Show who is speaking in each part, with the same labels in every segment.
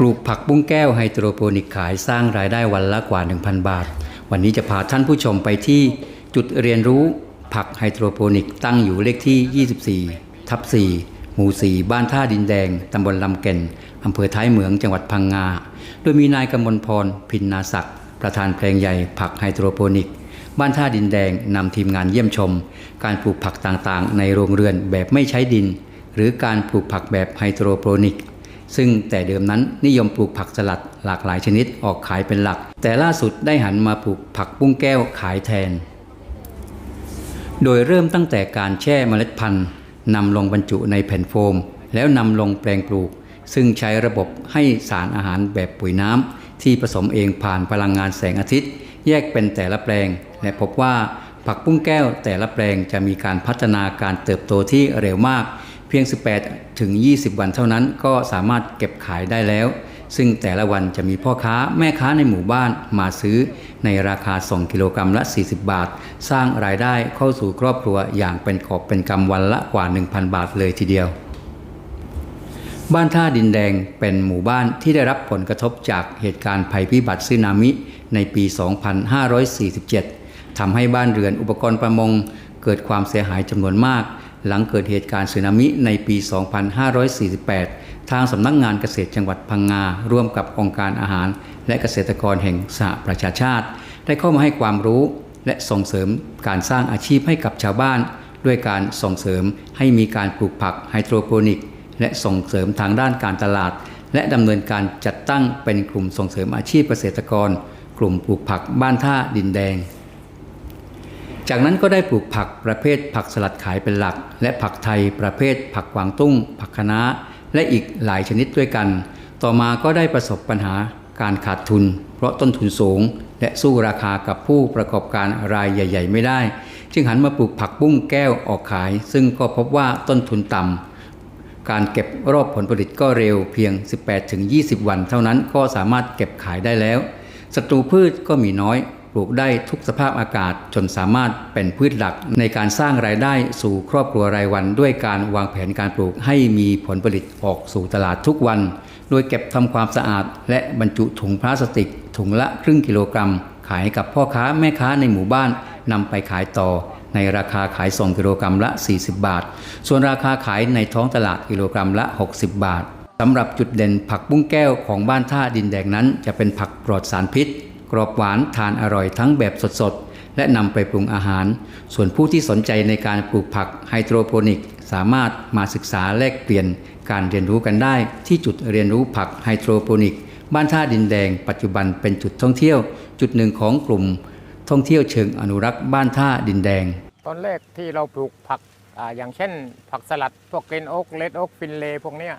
Speaker 1: ปลูกผักบุ้งแก้วไฮโดรโปนิกขายสร้างรายได้วันละกว่า 1,000 บาท วันนี้จะพาท่านผู้ชมไปที่จุดเรียนรู้ผักไฮโดรโปนิกตั้งอยู่เลขที่ 24 ทับ 4 หมู่ 4 บ้านท่าดินแดง ตำบลลำเก่นอำเภอท้ายเหมืองจังหวัดพังงา โดยมีนายกำมลพร พินนาศักดิ์ประธานแปลงใหญ่ผักไฮโดรโปนิก บ้านท่าดินแดงนำทีมงานเยี่ยมชม การปลูกผักต่างๆ ในโรงเรือนแบบไม่ใช้ดิน หรือการปลูกผักแบบไฮโดรโปนิก ซึ่งแต่เดิมนั้นนิยมปลูกผักสลัดหลากหลายชนิดออกขายเป็นหลัก แต่ล่าสุดได้หันมาปลูกผักบุ้งแก้วขายแทน โดยเริ่มตั้งแต่การแช่เมล็ดพันธุ์นำลงบรรจุในแผ่นโฟม แล้วนำลงแปลงปลูก ซึ่งใช้ระบบให้สารอาหารแบบปุ๋ยน้ำที่ผสมเองผ่านพลังงานแสงอาทิตย์ แยกเป็นแต่ละแปลง และพบว่าผักบุ้งแก้วแต่ละแปลงจะมีการพัฒนาการเติบโตที่เร็วมาก เพียง 18 ถึง 20 วันเท่านั้นก็สามารถเก็บขายได้แล้ว ซึ่งแต่ละวันจะมีพ่อค้าแม่ค้าในหมู่บ้านมาซื้อในราคา 2 กิโลกรัมละ 40 บาท สร้างรายได้เข้าสู่ครอบครัวอย่างเป็นกอบเป็นกำวันละกว่า 1,000 บาทเลยทีเดียว บ้านท่าดินแดงเป็นหมู่บ้านที่ได้รับผลกระทบจากเหตุการณ์ภัยพิบัติสึนามิในปี 2547ทำให้บ้านเรือนอุปกรณ์ประมงเกิดความเสียหายจำนวนมาก หลังเกิดเหตุการณ์สึนามิในปี 2548 ทางสำนักงานเกษตรจังหวัดพังงา ร่วมกับองค์การอาหาร และเกษตรกรแห่งสหประชาชาติ ได้เข้ามาให้ความรู้ และส่งเสริมการสร้างอาชีพให้กับชาวบ้าน ด้วยการส่งเสริมให้มีการปลูกผักไฮโดรโปนิก และส่งเสริมทางด้านการตลาด และดำเนินการจัดตั้งเป็นกลุ่มส่งเสริมอาชีพเกษตรกร กลุ่มปลูกผักบ้านท่าดินแดง จากนั้นก็ได้ปลูกผักประเภทผักสลัดขายเป็นหลัก และผักไทยประเภทผักกวางตุ้ง ผักคะน้าและอีกหลายชนิดด้วยกัน ต่อมาก็ได้ประสบปัญหาการขาดทุน เพราะต้นทุนสูง และสู้ราคากับผู้ประกอบการรายใหญ่ ๆ ไม่ได้ จึงหันมาปลูกผักบุ้งแก้วออกขาย ซึ่งก็พบว่าต้นทุนต่ำการเก็บรอบผลผลิตก็เร็วเพียง 18-20 วัน เท่านั้นก็สามารถเก็บขายได้แล้วศัตรูพืชก็มีน้อย ปลูกได้ทุกสภาพอากาศจนสามารถเป็นพืชหลักในการสร้างรายได้สู่ครอบครัวรายวัน ด้วยการวางแผนการปลูกให้มีผลผลิตออกสู่ตลาดทุกวัน โดยเก็บทำความสะอาด และบรรจุถุงพลาสติก ถุงละครึ่งกิโลกรัม ขายกับพ่อค้าแม่ค้าในหมู่บ้านนำไปขายต่อ ในราคาขาย2กิโลกรัมละ 40 บาท ส่วนราคาขายในท้องตลาดกิโลกรัมละ 60 บาทสำหรับจุดเด่นผักบุ้งแก้วของบ้านท่าดินแดงนั้น จะเป็นผักปลอดสารพิษ กรอบหวานทานอร่อยทั้งแบบสดๆ และนำไปปรุงอาหาร ส่วนผู้ที่สนใจในการปลูกผักไฮโดรโปนิก สามารถมาศึกษาแลกเปลี่ยนการเรียนรู้กันได้ ที่จุดเรียนรู้ผักไฮโดรโปนิก บ้านท่าดินแดง ปัจจุบันเป็นจุดท่องเที่ยว จุดหนึ่งของกลุ่ม ท่องเที่ยวเชิงอนุรักษ์บ้านท่าดินแดง
Speaker 2: ตอนแรกที่เราปลูกผักออย่างเช่น ผักสลัดพวกเกรนโอ๊กเลดโอ๊กฟินเลพวกเนี้ย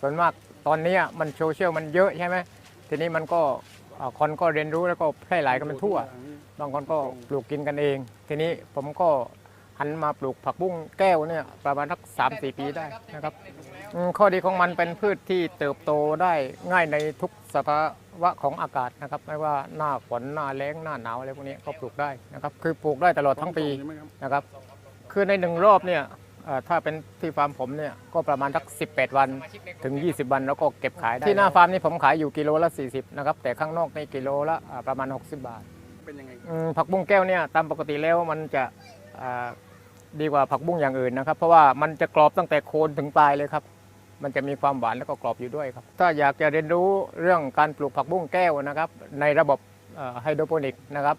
Speaker 2: ส่วนมากตอนนี้มันโซเชียลมันเยอะใช่ไหมทีนี้มันก็ คนก็เรียนรู้แล้วก็แพร่หลายกันไปทั่ว บางคนก็ปลูกกินกันเอง ทีนี้ผมก็หันมาปลูกผักบุ้งแก้วเนี่ยประมาณสักสามสี่ปีได้นะครับอืมข้อดีของมันเป็นพืชที่เติบโตได้ง่ายในทุกสภาวะของอากาศนะครับ ไม่ว่าหน้าฝนหน้าแล้งหน้าหนาวอะไรพวกนี้ก็ปลูกได้นะครับ คือปลูกได้ตลอดทั้งปีนะครับ คือในหนึ่งรอบเนี่ยเอ่อถ้าเป็นที่ฟาร์มผมเนี่ยก็ประมาณสัก 18 วันถึง 20 วันแล้วก็เก็บขายได้ที่หน้าฟาร์มนี่ผมขายอยู่กิโลละ 40 นะครับ แต่ข้างนอกในกิโลละอ่าประมาณ 60 บาท
Speaker 3: เป็นยังไง
Speaker 2: อืมผักบุ้งแก้วเนี่ยตามปกติแล้วมันจะอ่าดีกว่าผักบุ้งอย่างอื่นนะครับ เพราะว่ามันจะกรอบตั้งแต่โคนถึงปลายเลยครับ มันจะมีความหวานแล้วก็กรอบอยู่ด้วยครับ ถ้าอยากจะเรียนรู้เรื่องการปลูกผักบุ้งแก้วนะครับ ในระบบไฮโดรโปนิกนะครับ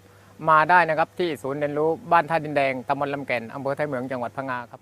Speaker 2: มาได้นะครับที่ศูนย์เรียนรู้บ้านท่าดินแดงตำบลลำแก่นอำเภอไทยเหมืองจังหวัดพังงาครับ